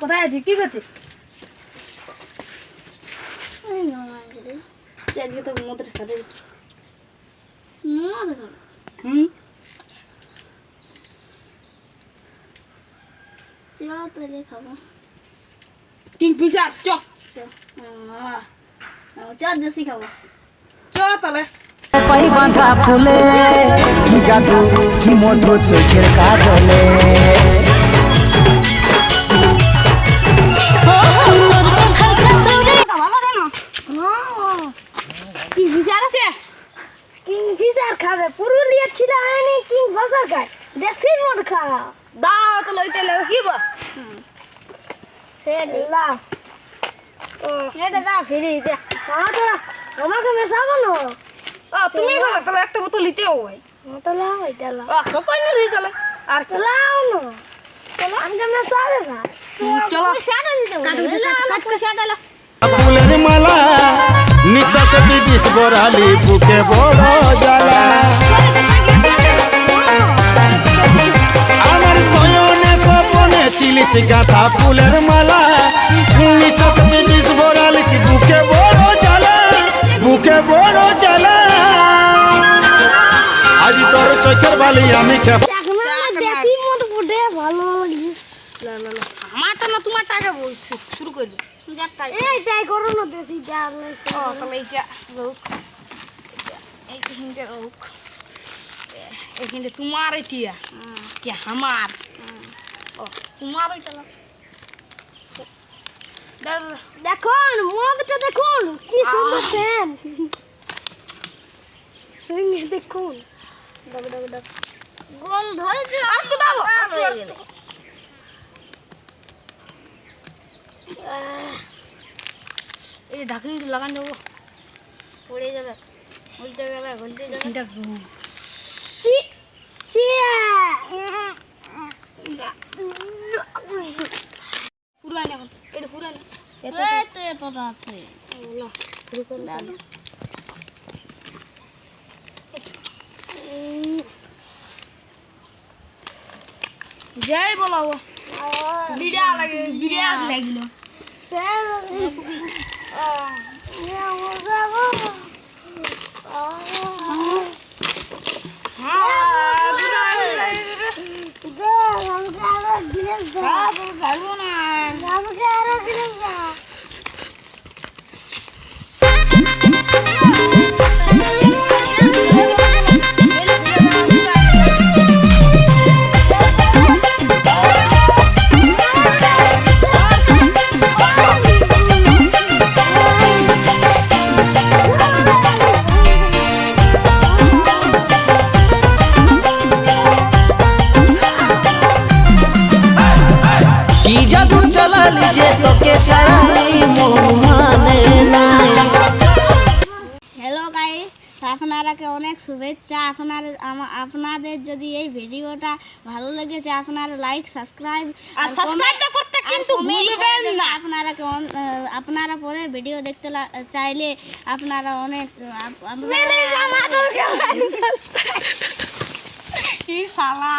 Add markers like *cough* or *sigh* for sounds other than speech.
কোথায়? আছিস? কি করছিস? তো হুম? তাহলে খাব। কিং চ। দেশি খাব। চ তাহলে। পাই বাঁধা ফুলে কি জাদু কি মধু চোখের কাজলে। খাবে পুরুলিয়া ছিলা হয়নি কি ফিশার খায় দেশির মদ খা দাও তো লইতে লাগে কি বা সে লা এটা দা ফিরি দে। আমাকে আমাকে মেশাবো না। ও তুমি খাবে তাহলে একটা বোতল নিতে হবে মতো লাও এটা লাও। ও সকল নিলি তাহলে আর লাও না। চলো। আমাকে মেশাবে না। চলো। সেটা দিতে বলে কাট বিষ বরালি বুকে বড় জ্বালা। আমার শয়নে স্বপনে চিলিস গাথা ফুলের মালা। নিঃশ্বাসটি বিষ বরালিস বুকে বড় জ্বালা বুকে বড় জ্বালা। আজ তোর চোখের বালি আমি ফুটে ভালো লাগে। আমারটা না তোমার টাকা বলছি শুরু করবে এইটাই করো না দেশি ডাল ও তাহলে এইটা রোক এইখানটা রোক এইখানটা তোমার এটিয়া। কি আমার ও তোমার ওইটা দেখুন মগটা দেখুন কি সুন্দর সেন সঙ্গে দেখুন। দাও দাও দাও গোল ধরে আর তো দাও এই ঢাকনি লাগান দেবো। পড়ে যাবে উল্টে যাবে উল্টে যাবে। রোক চি চিয়া পুরান এখন এটা পুরান এই এতটা আছে। জয় বলাবো বিড়া লাগে বিড়া লাগিল। 啊你让我再摸摸好 চালালি যে তোকে ছাড়াই মানে নাই। হ্যালো গাইস আপনারাকে অনেক শুভেচ্ছা। আপনার আপনাদের যদি এই ভিডিওটা ভালো লেগেছে আপনারা লাইক সাবস্ক্রাইব আর সাবস্ক্রাইবটা করতে কিন্তু ভুলবেন না। আপনারা আপনারা পরের ভিডিও দেখতে চাইলে আপনারা অনেক আপনারা *laughs* সালা।